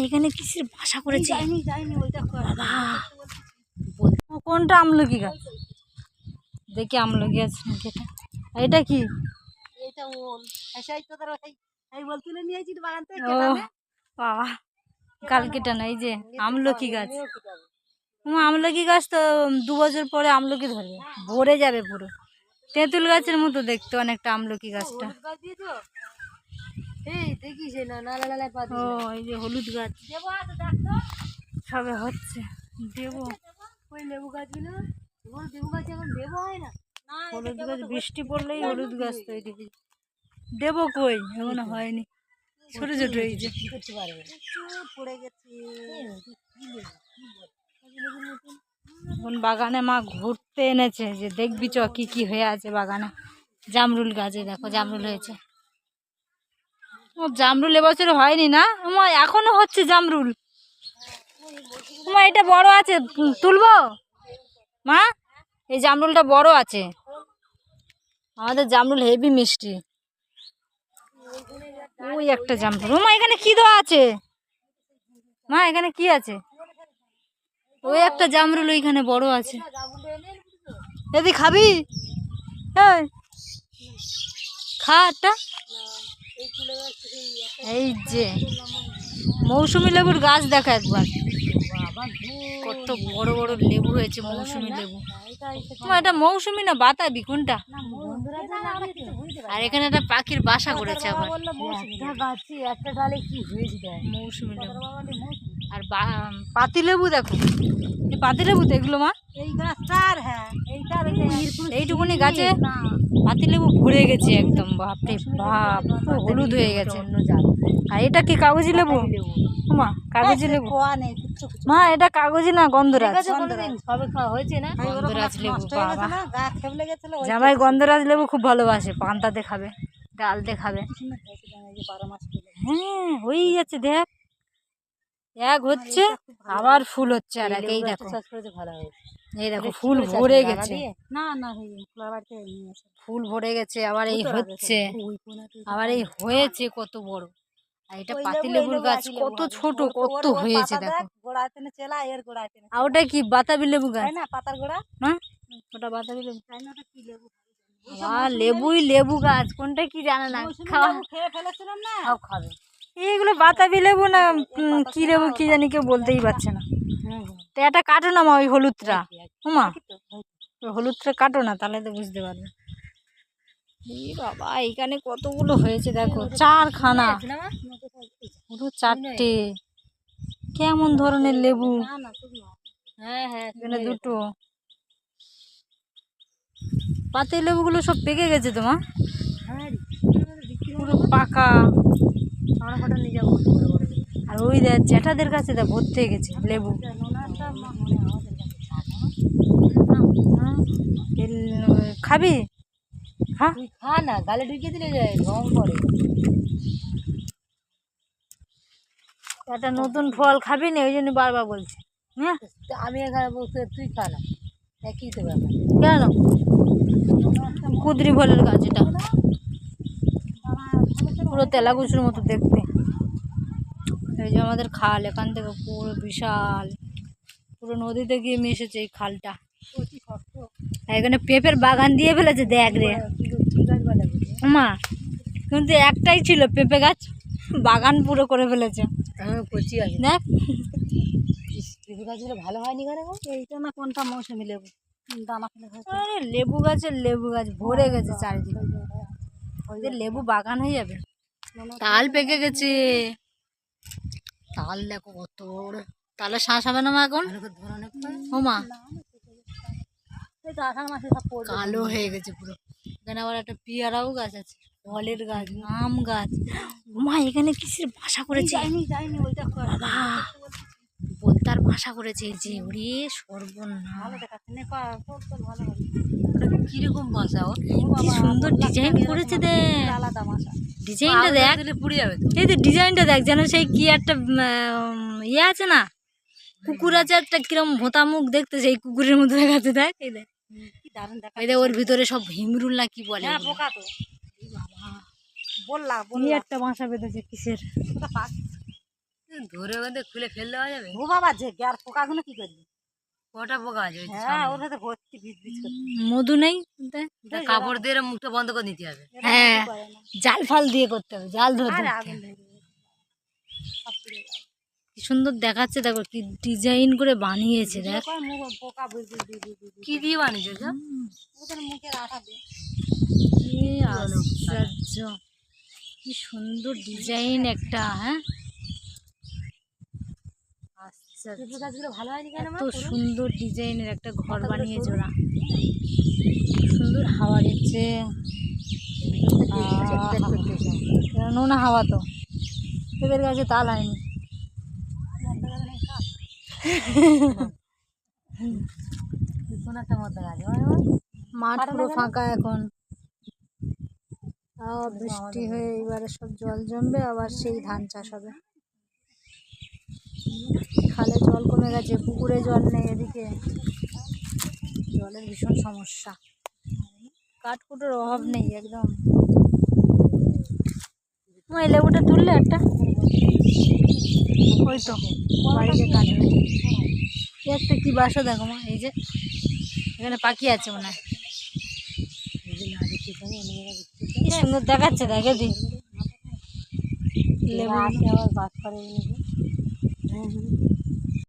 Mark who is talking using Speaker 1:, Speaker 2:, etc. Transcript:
Speaker 1: এখানে কিসের বাসা করেছে? বাবা। কোনটা আমলকি গাছ দেখি আমলকি আছে নাকি এটা। এটা কি?
Speaker 2: তো ধরো এই
Speaker 1: বাবা। যে আমলকি গাছ। আমলকি গাছ তো দু বছর পরে আমলকি ধরবে। ভরে যাবে পুরো। তেঁতুল গাছের মতো দেখতে অনেকটা আমলকি গাছটা।
Speaker 2: গাছ দিয়েছ? এই দেখিস না নালা নালায় পা
Speaker 1: ও এই যে হলুদ গাছ।
Speaker 2: দেবো
Speaker 1: সবে হচ্ছে দেবো।
Speaker 2: ওই লেবু গাছগুলো ওগুলো লেবু গাছ এখন দেবো হয় না?
Speaker 1: হলুদ গাছ বৃষ্টি পড়লেই হলুদ গাছ তৈরি হয়ে দেবো কই? এখনও হয়নি। ছোট ছোট এই যে।
Speaker 2: করতে পারবে? পড়ে গেছে।
Speaker 1: এখন বাগানে মা ঘুরতে এনেছে যে দেখবি চ কি কি হয়ে আছে বাগানে। জামরুল গাছে দেখো জামরুল হয়েছে। জামরুল এবছর হয়নি না? মা এখনও হচ্ছে জামরুল। এটা বড় আছে তুলবো? মা এই জামরুলটা বড় আছে। আমাদের জামরুল হেভি মিষ্টি। ওই একটা জামরুল। মা এখানে কি দেওয়া আছে? মা এখানে কি আছে? ওই একটা জামরুল ওইখানে বড় আছে। এদি খাবি? এই, খা একটা। এই যে মৌসুমি লেবুর গাছ দেখা একবার। কত বড় বড় লেবু হয়েছে মৌসুমি লেবু। এটা মৌসুমি না বাতাবি? কোনটা? আর এখানে একটা পাখির বাসা করেছে আবার। মৌসুমি লেবু। আর পাতি লেবু দেখো। এই পাতি লেবু তো এগুলো মা?
Speaker 2: এই গাছটার হ্যাঁ
Speaker 1: এইটুকুনি গাছে?
Speaker 2: না
Speaker 1: পাতি লেবু ভরে গেছে একদম বাপরে বাপ হলুদ হয়ে গেছে। আর এটা কি কাগজি লেবু? মা কাগজি লেবু।
Speaker 2: কোয়া নেই
Speaker 1: মা এটা কাগজি না গন্ধরাজ? গন্ধরাজ লেবু
Speaker 2: হয়ে
Speaker 1: বাবা। জামাই গন্ধরাজ লেবু খুব ভালোবাসে পান্তাতে খাবে ডালতে খাবে।
Speaker 2: সুন্দর হয়েছে জানো, এই যে বারো মাস ফুল
Speaker 1: হ্যাঁ হয়েই যাচ্ছে দেখ। এক হচ্ছে আবার ফুল হচ্ছে আর এক এই দেখো। এই দেখো ফুল ভরে গেছে।
Speaker 2: না না
Speaker 1: ফুল ভরে গেছে আবার এই হচ্ছে। আবার এই হয়েছে কত বড়। আর এটা পাতি
Speaker 2: লেবু,
Speaker 1: লেবুর গাছ কত ছোট কত হয়েছে দেখো আর ওটা কি বাতাবি লেবু গাছ?
Speaker 2: না পাতার গোড়া?
Speaker 1: না? ওটা বাতাবি লেবু।
Speaker 2: লেবু?
Speaker 1: আর লেবুই লেবু। গাছ কোনটা কি জানে না। খাওয়া
Speaker 2: খেয়ে ফেলেছিলাম না।
Speaker 1: খাবে। এইগুলো বাতাবি লেবু না কি লেবু কি জানি কেউ বলতেই পারছে না। তো এটা কাটো না মা ওই হলুদটা। হুমা হলুদটা কাটো না তাহলে তো বুঝতে পারবে। বাবা এইখানে কতগুলো হয়েছে দেখো চারখানা। পুরো চারটে। কেমন ধরনের লেবু।
Speaker 2: হ্যাঁ হ্যাঁ
Speaker 1: এখানে দুটো। পাতি লেবুগুলো সব পেকে গেছে তো মা?
Speaker 2: হ্যাঁ
Speaker 1: পুরো পাকা।
Speaker 2: আমরা কটা নিয়ে যাব।
Speaker 1: আর ওই দেখ জ্যাঠাদের কাছে দেখ ভর্তি হয়ে গেছে লেবু
Speaker 2: মনে হয়।
Speaker 1: হ্যাঁ, খাবি হ্যাঁ
Speaker 2: খা না গালে ঢুকে দিলে যায় রং করে
Speaker 1: একটা নতুন ফল খাবি না ওই জন্য বারবার বলছি হ্যাঁ
Speaker 2: আমি এখানে বলতে তুই খা না একই তো ব্যাপার
Speaker 1: কেন কুদরি ফলের গাছ এটা পুরো তেলাগুচুর মতো দেখতে। এই যে আমাদের খাল এখান থেকে পুরো বিশাল। পুরো নদীতে গিয়ে মিশেছে এই খালটা। এখানে পেঁপের বাগান দিয়ে ফেলেছে দেখ রে। মা কিন্তু একটাই ছিল পেঁপে গাছ বাগান পুরো করে ফেলেছে।
Speaker 2: হ্যাঁ
Speaker 1: দেখ।
Speaker 2: গাছগুলো ভালো হয়নি এইটা না কোনটা মৌসুমি লেবু? দানা
Speaker 1: আরে লেবু গাছের লেবু গাছ ভরে গেছে চারিদিকে। লেবু বাগান হয়ে যাবে। তাল পেকে গেছে। তাল দেখো কত বড়। তালে শ্বাস হবে না মা এখন? ও মা। কালো হয়ে গেছে পুরো। এখানে আবার একটা পিয়ারাও গাছ আছে ফলের গাছ আম গাছ। মা এখানে কিসের বাসা করেছে? বাবা বলতার বাসা করেছে যে ওরে সর্বনাশ। কীরকম বাসা ও কি সুন্দর ডিজাইন করেছে দেখ। ডিজাইনটা দেখ।
Speaker 2: পুড়ে যাবে
Speaker 1: এই তো ডিজাইনটা দেখ যেন সেই কি একটা ইয়ে আছে না? কুকুর আছে একটা কিরম ভোতা মুখ দেখতে সেই কুকুরের মতো দেখাচ্ছে দেখ এই দেখ। এই ওর ভিতরে সব হিমরুল না কি বলে
Speaker 2: পোকা তো। বললা
Speaker 1: কি একটা বাসা বেঁধেছে কিসের?
Speaker 2: ধরে ওদের খুলে ফেললে যাবে। ও বাবা যে আর পোকাগুলো কি করবি? কটা পোকা আছে হ্যাঁ ওর সাথে ভর্তি ভিজ ভিজ করতে।
Speaker 1: মধু নেই।
Speaker 2: কাপড় দিয়ে মুখটা বন্ধ করে নিতে হবে।
Speaker 1: হ্যাঁ জাল ফাল দিয়ে করতে হবে জাল ধরে ধরতে কি সুন্দর দেখাচ্ছে দেখো কি ডিজাইন করে বানিয়েছে দেখ।
Speaker 2: কি দিয়ে বানিয়েছো
Speaker 1: আশ্চর্য। কি সুন্দর ডিজাইন একটা হ্যাঁ?
Speaker 2: কেন
Speaker 1: এত সুন্দর ডিজাইনের একটা ঘর বানিয়েছে ওরা। হাওয়া দিচ্ছে। নোনা হাওয়া তো। এদের কাছে তাল হয়নি। মাঠ পুরো ফাঁকা এখন। তাও বৃষ্টি হয়ে এবারে সব জল জমবে আবার সেই ধান চাষ হবে। খালে জল কমে গেছে পুকুরে জল নেই এদিকে। জলের ভীষণ সমস্যা। কাঠকুটোর অভাব নেই একদম। এই লেবুটা তুললে একটা? ওই তো বাড়িতে কাটবে। একটা কি বাসা দেখো মা এই যে। এখানে পাখি আছে মনে হয়। কি সুন্দর দেখাচ্ছে দেখে দি। লেবু
Speaker 2: আবার বাস করে